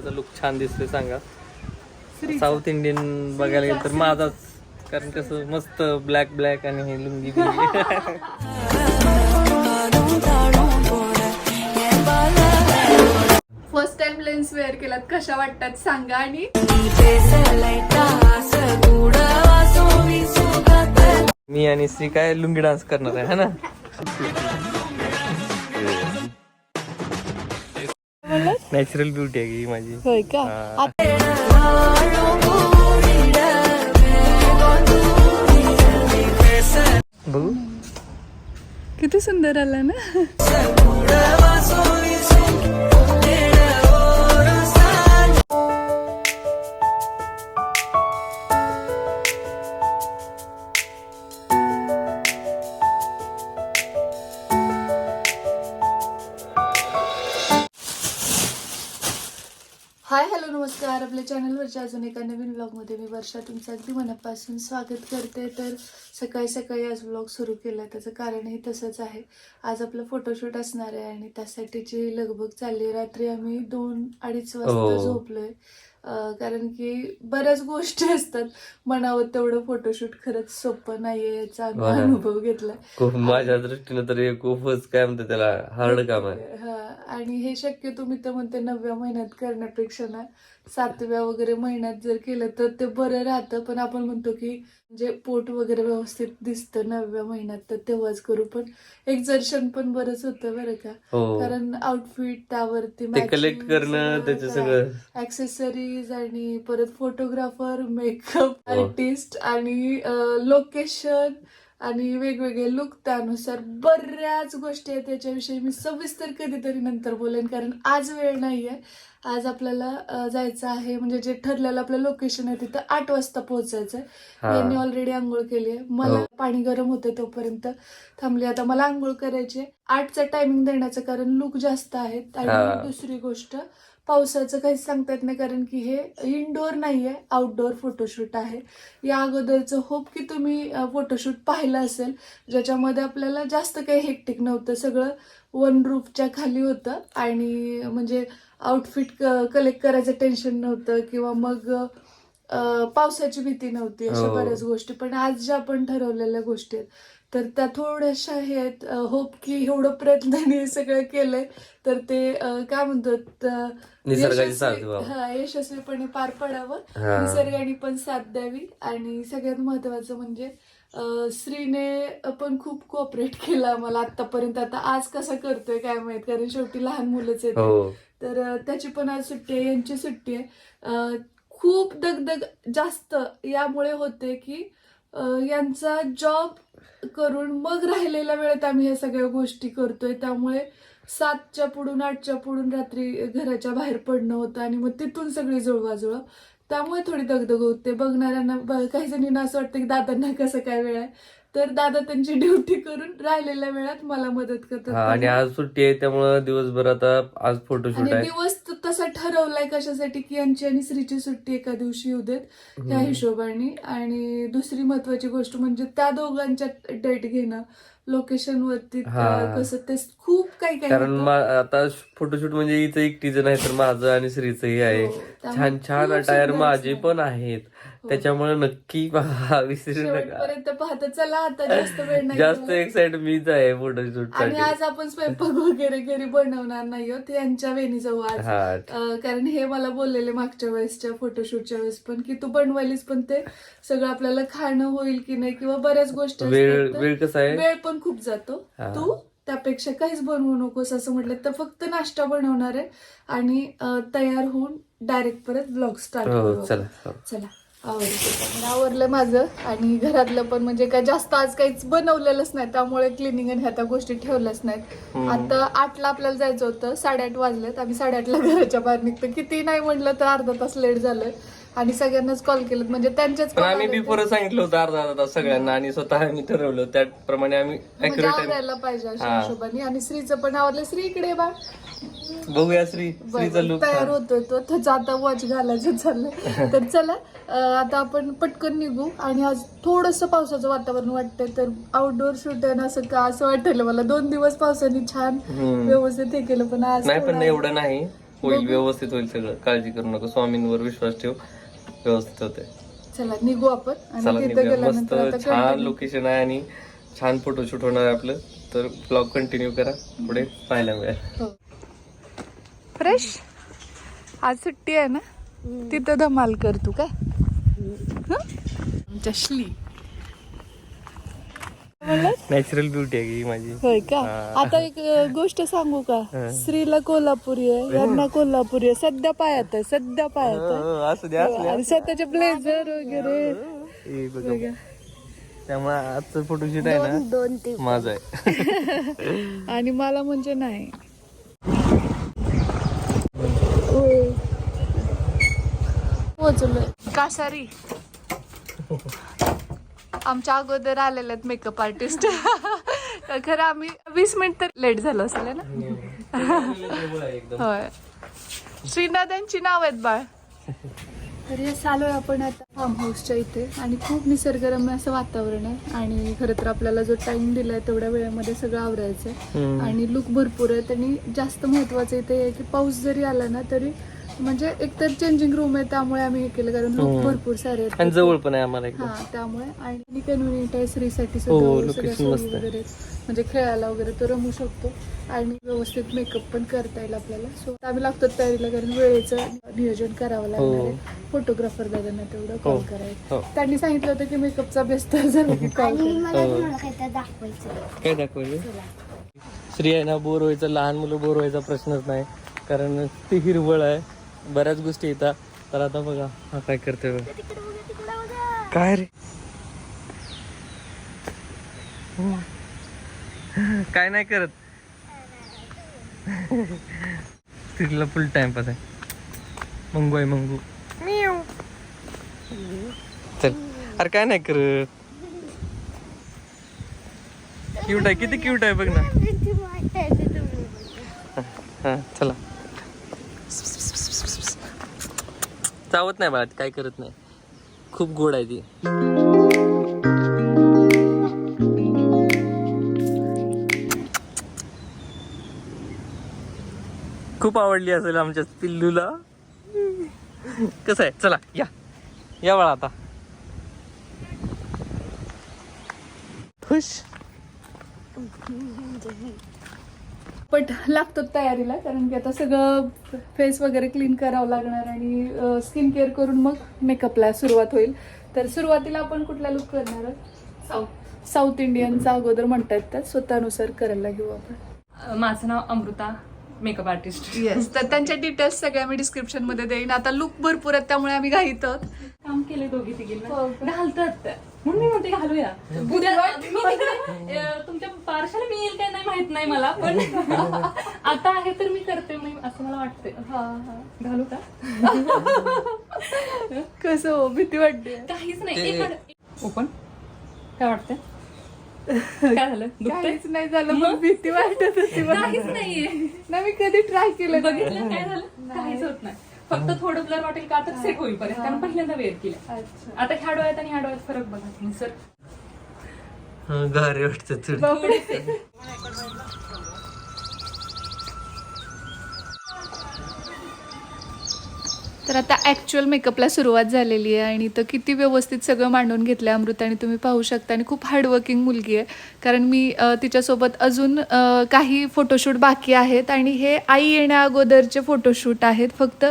कोणाचा लुक छान दिसतोय सांगा. साऊथ इंडियन बघायला गेलं तर माझाच. कारण कसं मस्त ब्लॅक ब्लॅक आणि हे lungi first time lens wear केलात कशा वाटतात सांगा आणि मी आणि श्री काय लुंगी डान्स करणार आहे है ना? नॅचरल ब्युटी आहे ही माझी. होय का. बघू. किती सुंदर आला ना? आपल्या चॅनलवरच्या अजून एका नवीन ब्लॉगमध्ये मी वर्षा तुमचं अगदी मनापासून स्वागत करते. तर सकाळी सकाळी आज ब्लॉग सुरू केला. त्याचं कारणही तसंच आहे. आज आपलं फोटोशूट असणार आहे आणि त्यासाठीची लगबग चालली. रात्री आम्ही दोन अडीच वाजता हो. झोपलोय. कारण की बऱ्याच गोष्टी असतात. म्हणावं तेवढं फोटोशूट खरंच सोपं नाहीये याचा आम्ही हो. अनुभव घेतलाय खूप माझ्या दृष्टीनं तर हे खूपच काय म्हणते त्याला हार्ड काम आहे. हा आणि हे शक्य तुम्ही तर म्हणते नवव्या महिन्यात करण्यापेक्षा ना सातव्या वगैरे महिन्यात जर केलं तर ते बरं राहतं. पण आपण म्हणतो की म्हणजे पोट वगैरे व्यवस्थित दिसतं नवव्या महिन्यात तर तेव्हाच करू. पण एक्झर्शन पण बरंच होतं बरं का. हो. कारण आउटफिट त्यावरती कलेक्ट करणं त्याचं सगळं. ऍक्सेसरीज आणि परत फोटोग्राफर मेकअप. आर्टिस्ट आणि लोकेशन आणि वेगवेगळे लुक त्यानुसार बऱ्याच गोष्टी आहेत. त्याच्याविषयी मी सविस्तर कधीतरी नंतर बोलेन कारण आज वेळ नाहीये. आज आपल्याला जायचं आहे म्हणजे जे ठरलेलं आपलं लोकेशन आहे तिथं आठ वाजता पोहोचायचं आहे हा. यांनी ऑलरेडी आंघोळ केली आहे मला हो. पाणी गरम होतं तोपर्यंत. थांबली. आता मला आंघोळ करायची आहे. आठचं टायमिंग देण्याचं कारण लुक जास्त आहेत. आणि दुसरी गोष्ट पावसाचं काहीच सांगता येत नाही कारण की हे इनडोअर नाहीये आउटडोअर फोटोशूट आहे. या अगोदरचं होप की तुम्ही फोटोशूट पाहिलं असेल. ज्याच्यामध्ये आपल्याला जास्त काही हेक्टिक नव्हतं. सगळं वन रूफच्या खाली होतं. आणि म्हणजे आउटफिट कलेक्ट करायचं टेन्शन नव्हतं किंवा मग अ, पावसाची भीती नव्हती अशा हो. बऱ्याच गोष्टी. पण आज ज्या आपण ठरवलेल्या गोष्टी आहेत तर त्या थोड्याशा हे आहेत होप की एवढं प्रयत्नाने सगळं केलंय तर ते अ, काय म्हणतात अ, निसर्गाची साथ यशस्वी- व्हावं. हा, यशस्वीपणे पार पडावं. हा. निसर्गाने पण साथ द्यावी. आणि सगळ्यात महत्वाचं म्हणजे अ, श्रीने पण खूप कोऑपरेट केलं आम्हाला आतापर्यंत आता आज कसं करतोय काय माहीत? कारण शेवटी लहान मुलंच आहेत. हो. तर त्याची पण आज सुट्टी आहे यांची सुट्टी आहे. खूप दगदग जास्त यामुळे होते की यांचा जॉब करून मग राहिलेल्या वेळेत आम्ही ह्या सगळ्या गोष्टी करतोय. त्यामुळे सातच्या पुढून आठच्या पुढून रात्री घराच्या बाहेर पडणं होतं आणि मग तिथून सगळी जुळवाजुळव त्यामुळे थोडी दगदग होते. बघणाऱ्यांना ब- काही जणींना असं वाटतं की दादांना कसं काय वेळ आहे? तर दादा त्यांची ड्युटी करून राहिलेल्या वेळात मला मदत करतात हा आणि आज सुट्टी आहे त्यामुळं दिवसभर आता आज फोटोशूट आणि आहे दिवस त- तसा ठरवलाय कशासाठी की यांची आणि स्त्रीची सुट्टी एका दिवशी येऊ देत त्या. हिशोबाने आणि दुसरी महत्वाची गोष्ट म्हणजे त्या दोघांच्या डेट घेणं लोकेशन वरती हा. अं, कसं ते खूप काही काही कारण होतं. मा- आता फोटोशूट म्हणजे हिचं एकटीचं नाही तर माझं आणि श्रीचंही आहे हो, त्यामुळे छान छान खूप अटायर सुंदर माझे असणार. पण आहेत त्याच्यामुळे नक्की पहा विसरू नका. शेवटपर्यंत पाहता चला आता जास्त वेळ नाही जास्त. एक्साइट मीच आहे फोटोशूट आणि साठी. आज आपण स्वयंपाक वगैरे घरी बनवणार नाही आहोत यांच्या वेणी जाऊ आज. हा. अं, कारण हे मला बोललेले मागच्या वेळेसच्या फोटोशूटच्या वेळेस पण की तू बनवायलीस पण ते सगळं आपल्याला खाणं होईल की नाही किंवा बऱ्याच गोष्टी वेळ असतात तर वेळ कसा आहे? वेळ पण खूप जातो. हा. तू त्यापेक्षा काहीच बनवू नकोस असं म्हटलं तर फक्त नाश्ता बनवणार आहे आणि अं, तयार होऊन डायरेक्ट परत ब्लॉग स्टार्ट हो करू चला हो. चला. आवडलं. आवरलं माझं आणि घरातलं पण म्हणजे काय जास्त आज काहीच बनवलेलंच नाही. त्यामुळे क्लिनिंग आणि ह्या त्या गोष्टी ठेवल्याच नाहीत. आता आठला आपल्याला जायचं होतं साडेआठ वाजलेत. आम्ही साडेआठला घराच्या बाहेर निघतो. किती नाही म्हटलं तर अर्धा तास लेट झालं. आणि सगळ्यांनाच कॉल केलं. म्हणजे त्यांच्याच पण call आम्ही आले होते. बिफोर सांगितलं होतं अर्धा अर्धा तास सगळ्यांना आणि स्वतः आम्ही ठरवलं. त्याप्रमाणे आम्ही म्हणजे आवरायला पाहिजे अशा हा. हिशोबाने. आणि श्रीचं पण आवरलं. श्री इकडे बा. बघूया श्री. श्रीचा लुक तयार होतोय तो. त्याचा आता वॉच घालायचं चाललंय. तर चला अं, आता आपण पटकन निघू. आणि आज थोडस पावसाचं वातावरण वाटतंय तर आउटडोअर शूट आहे ना असं का असं वाटलं मला. दोन दिवस पावसाने छान व्यवस्थित हे केलं पण आज नाही पण थोडं- एवढं नाही. होईल व्यवस्थित होईल सगळं. काळजी करू नको. स्वामींवर विश्वास ठेव. व्यवस्थित होते चला निघू आपण चला आणि तिथं निघूया. मस्त गेल्यानंतर आता छान continue. लोकेशन आहे आणि छान फोटोशूट होणार आहे आपलं. तर ब्लॉग कंटिन्यू करा. पुढे पाहायला मिळेल. फ्रेश? आज सुट्टी आहे ना? तिथं धमाल कर तू काय? चशली नॅचरल ब्युटी आहे ही माझी. होय का? हा. आता एक गोष्ट सांगू का? हा. स्त्रीला कोल्हापुरी आहे यांना कोल्हापुरी आहे. सध्या पायात आहे सध्या पायात आहे. हो, असू द्या असू द्या. आणि स्वतःचे ब्लेझर वगैरे. हे बघा. त्यामुळे आजचं फोटोशूट आहे ना? माझं आहे. आणि मला म्हणजे नाही. पोचलोय कासारी. आमच्या अगोदर आलेले आहेत मेकअप आर्टिस्ट खरं आम्ही वीस मिनिट तर लेट झालो असेल है ना? एकदम होय. श्रीनाथांची नाव आहेत बाळ. तर हे आलोय आपण आता फार्म हाऊसच्या इथे आणि खूप निसर्गरम्य असं वातावरण आहे. आणि खरं तर आपल्याला जो टाइम दिलाय तेवढ्या वेळेमध्ये सगळं आवरायचं आहे. आणि लुक भरपूर आहेत. आणि जास्त महत्वाचं इथे आहे की पाऊस जरी आला ना तरी म्हणजे एकतर चेंजिंग रूम आहे त्यामुळे आम्ही हे केलं कारण लुक. भरपूर सारे आहेत. आणि जवळ पण आहे आम्हाला एकदम. हा त्यामुळे. आणि कन्व्हिनियंट आहे स्त्रीसाठी हो, सुद्धा सगळ्या location सोयी मस्त आहे. वगैरे म्हणजे खेळायला वगैरे तो रमू शकतो. आणि व्यवस्थित मेकअप पण करता येईल आपल्याला. सो आम्ही लागतो तयारीला कारण वेळेचं नियोजन करावं लागणार आहे. फोटोग्राफर दादांना तेवढं कॉल हो. करायचं हो. त्यांनी सांगितलं होतं की मेकअपचा बेस्ट झाला की कॉल आणि मला हो. तुम्हाला काहीतरी दाखवायचं. काय दाखवले स्त्री आहे ना बोर व्हायचं. लहान मुलं बोर व्हायचा प्रश्नच नाही. कारण ती हिरवळ आहे. बऱ्याच गोष्टी येतात तर आता बघा हा काय करते बघा. काय रे? काय नाही करत. स्त्रीला फुल टाइमपास आहे. मंगू आहे मंगू. चल. अरे काय नाही करत. क्यूट आहे किती क्यूट आहे बघ ना. हा चला. चावत नाही बाळा काय करत नाही. खूप गोड आहे ती. खूप आवडली असेल आमच्या पिल्लूला. कसं आहे? चला या. या बाळा आता. खुश? पट लागतो तयारीला कारण की आता सगळं फेस वगैरे क्लीन करावं लागणार आणि स्किन केअर करून मग मेकअपला सुरुवात होईल. तर सुरुवातीला आपण कुठला लुक करणार आहोत? साऊथ साऊथ इंडियनचा अगोदर म्हणता येतात स्वतःनुसार करायला घेऊ आपण. माझं नाव अमृता मेकअप आर्टिस्ट येस तर त्यांच्या डिटेल्स सगळ्या मी डिस्क्रिप्शनमध्ये देईन. आता लुक भरपूर आहेत त्यामुळे आम्ही घाईत काम केले दोघी तिघींना. हो. घालतात म्हणून मी म्हणते घालूया उद्या मी तिकडे, अं, तुमच्या पार्शाला मी येईल काय? नाही माहीत नाही मला पण आता आहे तर मी करते मी असं मला वाटते घालू का? कसं हो भीती वाटते. काहीच नाही ओपन. काय वाटतंय? काय झालं? दुखतंय? काहीच नाही झालं मग भीती वाटत होती मला. काहीच नाहीये. नाही मी कधी ट्राय केलं नाही. बघितलं काय झालं? काहीच होत नाही. फक्त थोडं ब्लर वाटेल का तर सेट होईपर्यंत. कारण पहिल्यांदा वेअर केलं. अच्छा. आता ह्या डोळ्यात आणि ह्या डोळ्यात फरक बघा सर. गारे वाटत तर आता ॲक्च्युअल मेकअपला सुरुवात झालेली आहे आणि तर किती व्यवस्थित सगळं मांडून घेतलं अमृत आणि तुम्ही पाहू शकता. आणि खूप हार्डवर्किंग मुलगी आहे. कारण मी तिच्यासोबत अजून काही फोटोशूट बाकी आहेत आणि हे आई येण्या अगोदरचे फोटोशूट आहेत. फक्त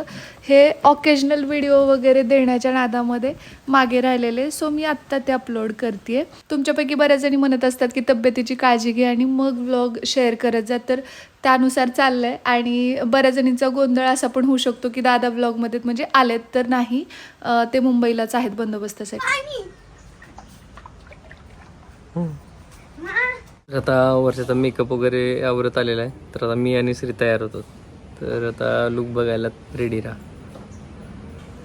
हे ऑकेजनल व्हिडिओ वगैरे देण्याच्या नादामध्ये मागे राहिलेले. सो मी आत्ता ते अपलोड करते तुमच्यापैकी बऱ्याच जणी म्हणत असतात की तब्येतीची काळजी घ्या आणि मग व्लॉग शेअर करत जा. तर त्यानुसार चाललंय. आणि बऱ्याच जणींचा गोंधळ असा पण होऊ शकतो की दादा व्लॉगमध्ये म्हणजे आलेत तर नाही ते मुंबईलाच आहेत बंदोबस्तासाठी. आता वर्षाचा मेकअप वगैरे आवरत आलेला आहे. तर आता मी आणि श्री तयार होतो. तर आता लुक बघायला रेडी राहा.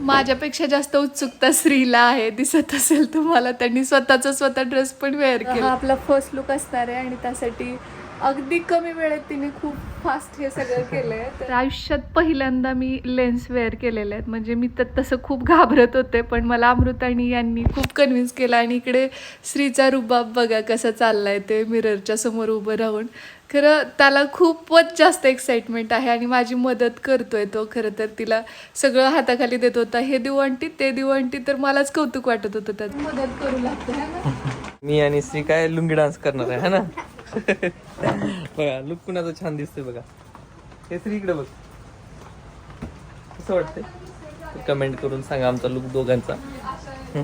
माझ्यापेक्षा जास्त उत्सुकता स्त्रीला आहे. दिसत असेल तुम्हाला त्यांनी स्वतःचा स्वतः ड्रेस पण वेअर केला. आपला फर्स्ट लुक असणार आहे आणि त्यासाठी अगदी कमी वेळेत तिने खूप फास्ट हे सगळं केलंय. तर आयुष्यात पहिल्यांदा मी लेन्स वेअर केलेले आहेत. म्हणजे मी तर तसं खूप घाबरत होते पण मला अमृतानी यांनी खूप कन्व्हिन्स केलं. आणि इकडे श्रीचा रुबाब बघा कसा चाललाय ते मिररच्या समोर उभं राहून. खरं त्याला खूपच जास्त एक्साइटमेंट आहे आणि माझी मदत करतोय तो. खरं तर तिला सगळं हाताखाली देत होता. हे देऊ आणटी ते देऊ आणटी तर मलाच कौतुक वाटत होतं त्यात. मदत करू लागते मी आणि श्री काय लुंगी डान्स करणार आहे है ना? बघा लुक कुणाचा छान दिसतोय बघा. हे श्री इकडे बघ. कसं वाटतंय? कमेंट करून सांगा आमचा लुक दोघांचा.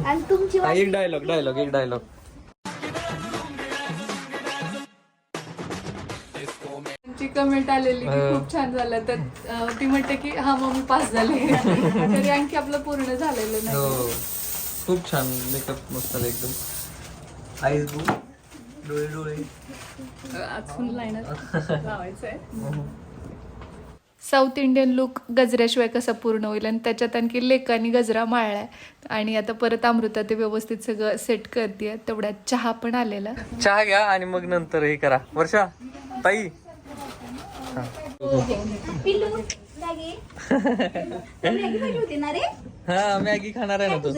आणि तुमची हा, एक डायलॉग डायलॉग एक डायलॉग त्यांची कमेंट आलेली की खूप छान झालं. तर अं, ती म्हणते की हा मग मी पास झाले. तरी आणखी आपलं पूर्ण झालेलं नाही. हो. खूप छान मेकअप मस्त आलं एकदम. आईज बू डोळे डोळे. अजून लाईनच लावायचं आहे साऊथ इंडियन लुक गजऱ्याशिवाय कसा पूर्ण होईल? आणि त्याच्यात आणखी लेकानी गजरा माळलाय. आणि आता परत अमृता ते व्यवस्थित सगळं सेट करते तेवढ्यात चहा पण आलेला. चहा घ्या आणि मग नंतर हे करा. वर्षा ताई. हा. मॅगी. खाणार आहे ना तू.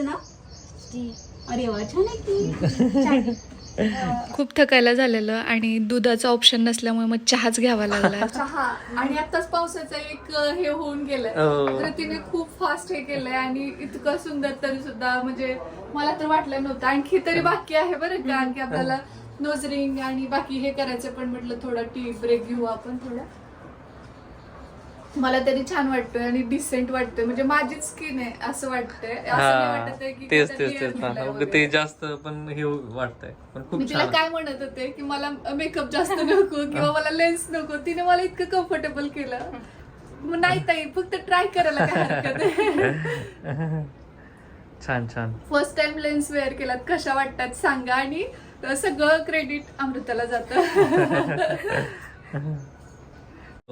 अरे वा छान आहे की छान. खूप थकायला झालेलं आणि दुधाचा ऑप्शन नसल्यामुळे मग चहाच घ्यावा लागला. चहा. आणि आताच पावसाचा एक हे होऊन गेलाय. हो. तर तिने खूप फास्ट हे केलंय आणि इतकं सुंदर तरी सुद्धा म्हणजे मला तर वाटलं नव्हतं. आणखी तरी बाकी आहे बरं का. आणखी आपल्याला नोजरिंग आणि बाकी हे करायचं पण म्हटलं थोडा टी ब्रेक घेऊ आपण थोडा. मला तरी छान वाटतोय आणि डिसेंट वाटतोय. म्हणजे माझीच स्किन आहे असं वाटतंय. असं नाही हा वाटत आहे की तेच काहीतरी तेच तेच. layer ना निघालाय उगाच वगैरे. ते जास्त पण हे वाटतंय. पण मी खूप तिला छान. काय म्हणत होते की मला मेकअप जास्त नको किंवा मला लेन्स नको. तिने मला इतकं कम्फर्टेबल केलं. मग नाही ताई फक्त ट्राय करायला काय हरकत आहे? छान छान. फर्स्ट टाइम लेन्स वेअर केलात कशा वाटतात सांगा. आणि सगळं क्रेडिट अमृताला जातं.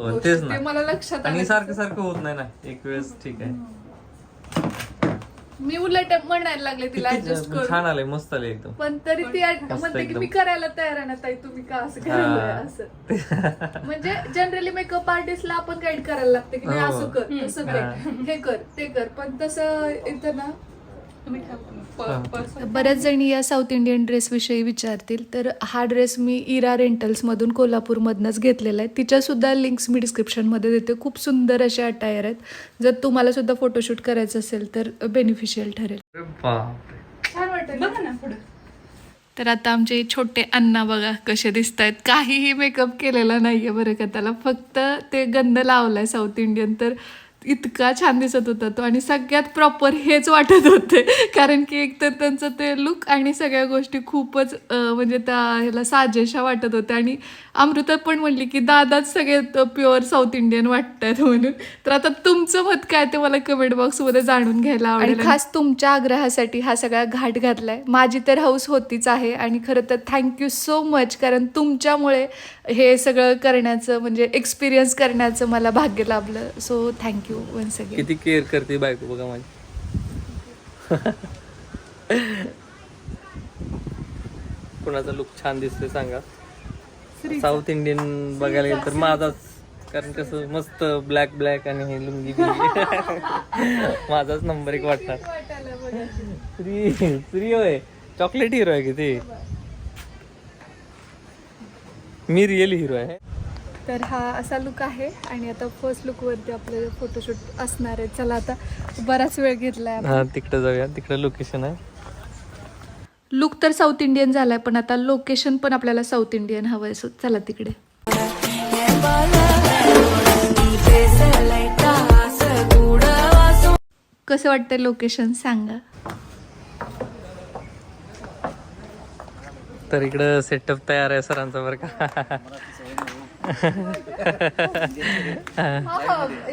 हो, तेच ते ना. मला लक्षात आणि आलं. सारखं सारखं होत नाही ना. एक वेळेस ठीक आहे. मी उलट म्हणायला लागले तिला किती ऍडजस्ट छान- करून. छान आले मस्त आले एकदम. पण तरी ती मस्त म्हणते की एकदम. मी करायला तयार आहे ना ताई तुम्ही का असं करायला असं. म्हणजे जनरली मेकअप आर्टिस्टला आपण गाईड करायला लागते की नाही हो. असं कर तसं कर हे कर ते कर. पण तसं इथं ना तुम्ही ठेवा. प- पर्स- बऱ्याच जणी या साऊथ इंडियन ड्रेसविषयी विचारतील. तर हा ड्रेस मी इरा रेंटल्समधून कोल्हापूरमधनंच घेतलेला आहे. तिच्यासुद्धा लिंक्स मी डिस्क्रिप्शनमध्ये देते. खूप सुंदर असे अटायर आहेत. जर तुम्हाला सुद्धा फोटोशूट करायचं असेल तर बेनिफिशियल ठरेल. अरे बापरे. छान वाटेल बघा ना पुढे. तर आता आमचे छोटे अण्णा बघा कसे दिसत आहेत काहीही मेकअप केलेला नाहीये बरं का त्याला. फक्त ते गंध लावलाय साऊथ इंडियन तर इतका छान दिसत होता तो आणि सगळ्यात प्रॉपर हेच वाटत होते. कारण की एकतर त्यांचं ते लुक आणि सगळ्या गोष्टी खूपच म्हणजे त्या ह्याला साजेशा वाटत होत्या. आणि अमृता पण म्हणली की दादाच सगळे प्युअर साऊथ इंडियन वाटतात म्हणून. तर आता तुमचं मत काय ते मला कमेंट बॉक्समध्ये जाणून घ्यायला आवडेल. आणि खास तुमच्या आग्रहासाठी हा सगळा घाट घातलाय. माझी तर हाऊस होतीच आहे आणि खरं तर थँक्यू सो मच कारण तुमच्यामुळे हे सगळं करण्याचं म्हणजे एक्सपिरियन्स करण्याचं मला भाग्य लाभलं. So thank you once again किती केअर करते बायको बघा माझी. कुणाचा लुक छान दिसतोय सांगा. साऊथ इंडियन बघायला गेलं तर माझाच. कारण कसं मस्त ब्लॅक ब्लॅक आणि हे लुंगी माझाच नंबर एक वाटणार. श्री श्री होय. चॉकलेट हिरो आहे की ते? मी रिअल हिरो आहे. तर हा असा लुक आहे. आणि आता फर्स्ट लुकवरती आपलं फोटोशूट असणार आहे. चला आता बराच वेळ घेतलाय हा तिकडे जाऊया. तिकडे लोकेशन आहे. लुक तर साऊथ इंडियन झालाय पण आता लोकेशन पण आपल्याला साऊथ इंडियन हवंय. सो चला तिकडे. कसं वाटतंय लोकेशन सांगा. तर इकडं सेटअप तयार आहे सरांचा बरं का.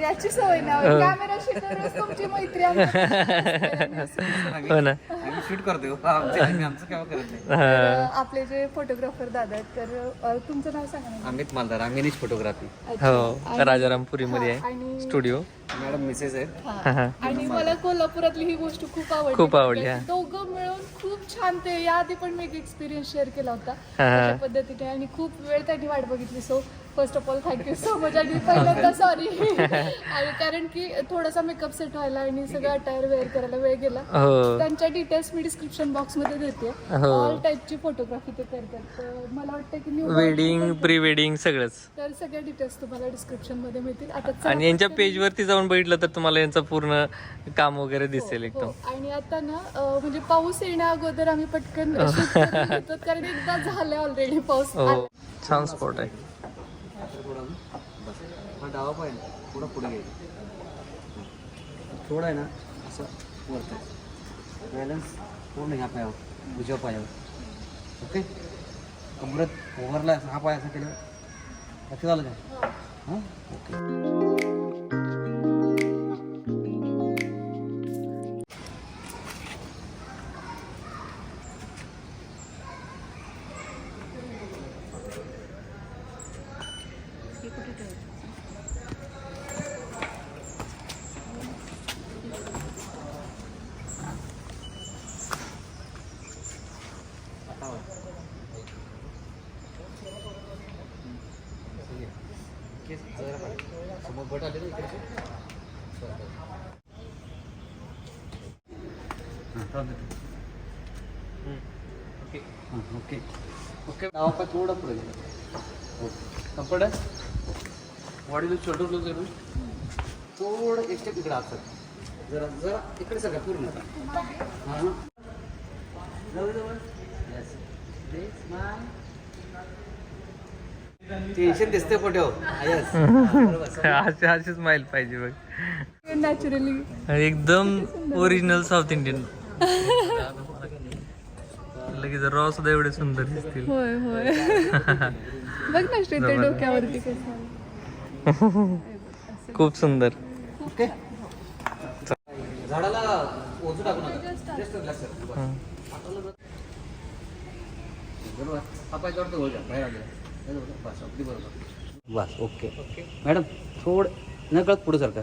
याची सवय नाही कॅमेराशी तुमची मैत्री हो ना. आम्ही शूट करतो आमचं आम्ही आमचं काय करत नाही. हा. आपले जे फोटोग्राफर दादा आहेत तर अ, तुमचं नाव सांगा ना. अमित मालदार आम्ही फोटोग्राफी हो राजारामपुरी मध्ये आहे आणि स्टुडिओ मॅडम मिसेस आहेत. हा. आणि मला कोल्हापुरातली ही गोष्ट खूप आवडली. खूप आवडली, हा. दोघं मिळून खूप छान ते याआधी पण मी एक एक्सपिरियन्स शेअर केला होता. हा. अशा पद्धतीने आणि खूप वेळ त्यांनी वाट बघितली. So first of all thank you so much आणि पहिल्यांदा सॉरी आणि कारण की थोडासा मेकअप सेट व्हायला आणि सगळं अटायर वेअर करायला वेळ गेला. हो. त्यांच्या डिटेल्स मी डिस्क्रिप्शन बॉक्समध्ये देते. हो. ऑल टाईपची फोटोग्राफी ते करतात. मला वाटतं की न्यू वेडिंग प्री वेडिंग सगळंच. तर सगळे डिटेल्स तुम्हाला डिस्क्रिप्शनमध्ये मिळतील. आता आणि यांच्या पेज वरती जाऊन बघितलं तर तुम्हाला यांचं पूर्ण काम वगैरे दिसेल हो, एकदम. आणि आता ना म्हणजे पाऊस येण्या अगोदर आम्ही पटकन कारण एकदा झालं ऑलरेडी पाऊस. हो. छान स्पॉट आहे. हा डावा पाय ना थोडा पुढे घ्यायचा थोडं आहे ना असं वरतं बॅलन्स पूर्ण ह्या पायावर उजव्या पायावर. ओके कमरत ओव्हरला हा पाय असा केला. लक्ष झालं काय हां? ओके नक्कीच समोर गट आले ओके. ओके. ओके. नावापा थोडं पुढे कंपड? वडील छोटं लोक जरूर थोडं एकटे तिकडे असतात जरा जरा इकडे सगळं पूर्ण. हां. जवळ जवळ येस माय टेन्शन दिसते फोटो येस बरोबर अशी अशी स्माइल पाहिजे बघ. नॅचरली एकदम ओरिजिनल साऊथ इंडियन लगेच रॉ सुद्धा एवढे सुंदर दिसतील. होय होय. बघ ना श्री ते डोक्यावरती कसं खूप सुंदर. ओके. झाडाला ओझू टाकू नका. जस्ट रिलॅक्स कर हं. बरोबर जोडतो घ्या, बाहेर आले. बस अगदी बरोबर बस ओके. मॅडम थोड न कळत पुढे सारखं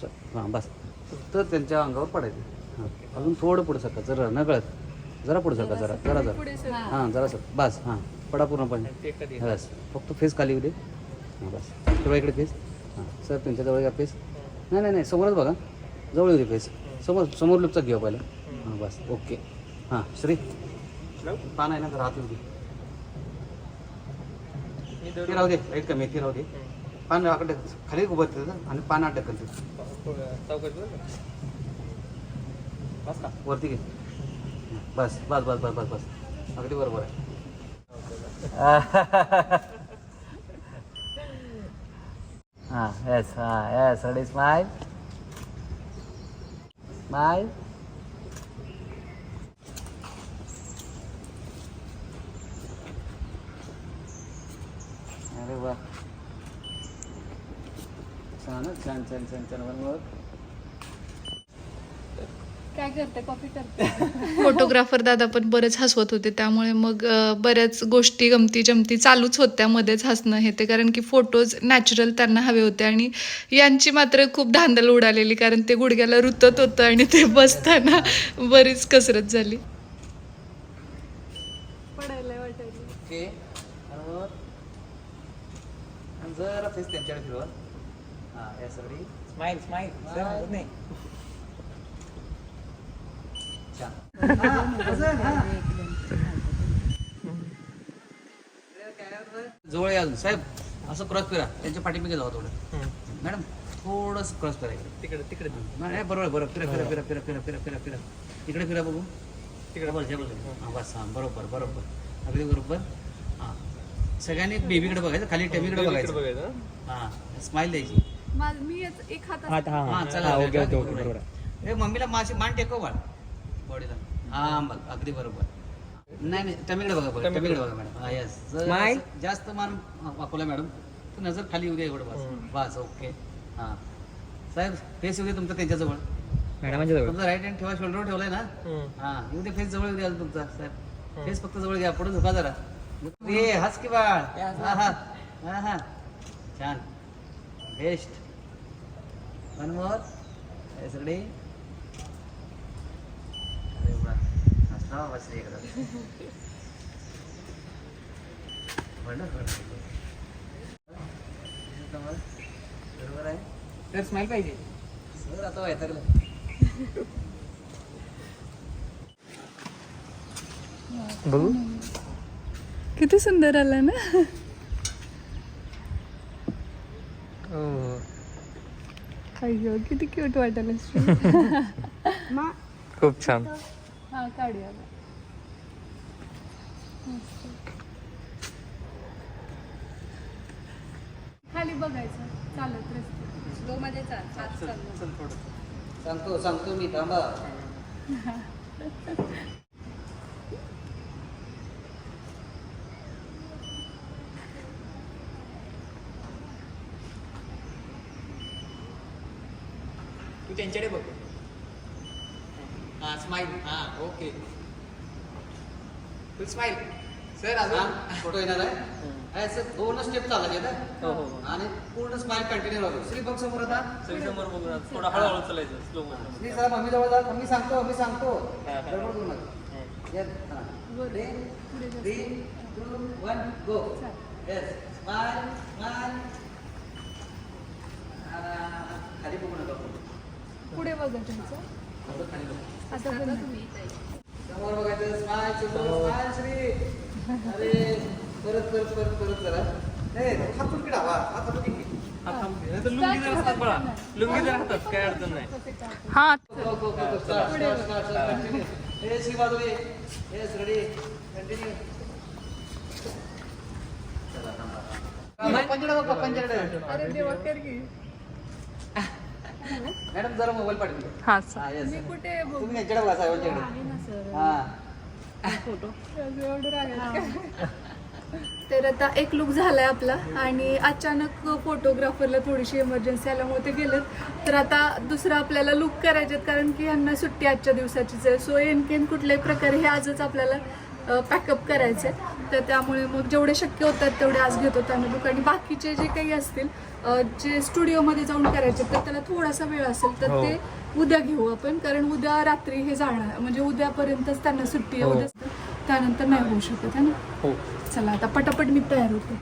सर हां बस. तर त्यांच्या अंगावर पडायचं. हां अजून थोडं पुढे सरका जरा न कळत जरा पुढे सरका जरा जरा जरा. हां जरा सर बस हां. पडा पूर्णपणे. बस. फक्त फेस खाली येऊ दे हां बस. थोडा इकडे फेस हां. सर त्यांच्या जवळ या फेस नाही नाही नाही. समोरच बघा. जवळ येऊ दे फेस समोर समोर लुपचा घेऊ पहिला. हां बस. ओके. हां श्री. पान आहे ना तर हात येऊ दे. ती राहू दे लाइट कमी आहे, ती राहू दे. पान आकडे खाली उभं ठेवतं आणि पान आठ ढकलते वरती घे. बस बस बस बस बस बस. अगदी बरोबर आहे. हां येस हां येस रेडी स्माइल स्माइल अरे वा हं, छान छान छान छान. वर काय करते? कॉफी करते. फोटोग्राफर दादा पण बरेच हसवत होते. त्यामुळे मग अं, बऱ्याच गोष्टी गमती जमती चालूच होत्या मध्येच हसणं हे ते. कारण की फोटोज नॅचरल त्यांना हवे होते आणि यांची मात्र खूप धांदल उडालेली कारण ते गुडघ्याला रुतत होतं आणि ते बसताना बरीच कसरत झाली. पडायला वाटायला. ओके. आणि जरा फेस त्यांच्याकडे फिरवा. स्माइल स्माइल नाही छान जवळ या अजून. साहेब असं क्रॉस फिरा. त्यांच्या पाठीमागे जावा थोडं मॅडम थोडस क्रॉस इकडे. तिकडे तिकडे नाही बरोबर बरोबर. फिरा फिरा फिरा फिरा फिरा फिरा फिरा फिरा. इकडे फिरा बघू. तिकडे. बस हे बघा हां बस हां बरोबर बरोबर. अगदी बरोबर. हां. सगळ्यांनी बेबीकडे बघायचं खाली टेबीकडे बघायचं. हां स्माइल द्यायची. मी याच- एक हात हां चला ओके ओके ओके बरोबर ए मम्मीला माशी मान टेकव बाळ. बॉडीला. हां बघ अगदी बरोबर. नाही नाही टमीकडे बघा बघा टमीकडे बघा मॅडम. हां यस जास्त मान वापरला मॅडम. तू नजर खाली येऊ दे एवढं बस. बस ओके. हां. साहेब फेस येऊ दे तुमचं त्यांच्याजवळ. मॅडमांच्या जवळ. तुमचा राईट हँड ठेवा शोल्डर ठेवलाय ना? हा येऊ दे फेस जवळ येऊ दे अजून तुमचा साहेब. फेस फक्त जवळ घ्या पुढे झुका जरा. ए हस की बाळ. हा हा. हा हा. छान. बेस्ट सगळे बसले बरोबर आहे? तर स्माईल पाहिजे. सर आता वैतागलं. बघू. किती सुंदर आला ना? अय्यो किती क्यूट वाटायला खूप छान. हा काढूया खाली बघायचं. चालत रस्ते. स्लो मध्ये चाल सांगतो सांगतो मी थांबा. तू त्यांच्याकडे बघ. हा स्माईल हा ओके तू स्माईल सर हा, फोटो येणार आहे. आहे सर दोन स्टेप चालायचे आहेत हो. हा. आणि पूर्ण स्माईल कंटिन्यू राहतो श्री बघ समोर आता. सगळी समोर बघून थोडं हळूहळू चालायचं स्लो श्री साहेब मम्मी जवळ जा मी सांगतो मी सांगतो. हा, हा. गडबड करू नका. येस हा खाली बघू नका. पुढे बघा आता पण समोर बघायचं श्री. अरे परत परत परत परत जरा. नाही हात पुढे डावा हात पुढे लुंगी जर हातात बळा लुंगी जर हातात काय अडचण नाही. हा हे श्री बाजूले रेडी कंटिन्यू पंचडा बघा पंचडा अरे देवा कर की. मॅडम जरा मोबाईल पाठवून हा हा येस मी कुठे बघू? तुम्ही यांच्याकडे. बघा साहेबांच्याकडे हा. एवढं रागायचं का? तर आता एक लुक झालाय आपला आणि अचानक फोटोग्राफरला थोडीशी इमर्जन्सी आल्यामुळे ते गेलेत. तर आता दुसरा आपल्याला लुक करायचे कारण की यांना सुट्टी आजच्या दिवसाचीच आहे. सो एनकेन कुठल्याही प्रकारे हे आजच आपल्याला पॅकअप करायचे तर त्यामुळे मग जेवढे शक्य होतात तेवढे आज घेतो आम्ही लुक आणि बाकीचे जे काही असतील जे स्टुडिओमध्ये जाऊन करायचे तर त्याला थोडासा वेळ असेल तर हो. ते उद्या घेऊ आपण. कारण उद्या रात्री हे जाणार म्हणजे उद्यापर्यंतच त्यांना सुट्टी आहे हो. उद्या त्यानंतर नाही होऊ शकत है ना? हो. चला आता पटापट मी तयार होते.